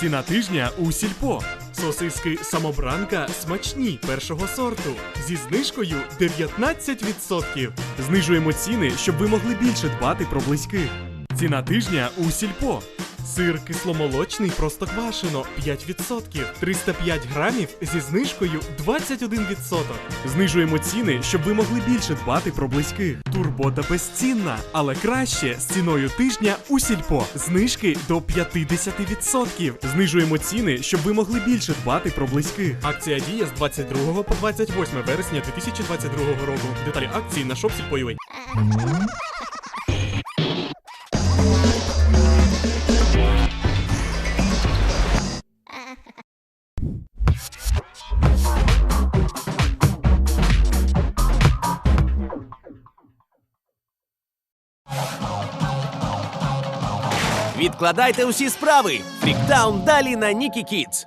Ціна тижня у сільпо. Сосиски самобранка смачні першого сорту зі знижкою 19%. Знижуємо ціни, щоб ви могли більше дбати про близьких. Ціна тижня у сільпо. Сир кисломолочний простоквашино 5%, 305 грамів зі знижкою 21%. Знижуємо ціни, щоб ви могли більше дбати про близьких. Турбота безцінна, але краще з ціною тижня у сільпо. Знижки до 50%. Знижуємо ціни, щоб ви могли більше дбати про близьких. Акція діє з 22 по 28 вересня 2022 року. Деталі акції на shopsільпо.ua. Відкладайте усі справи. Фріктаун далі на Нікі Кідс.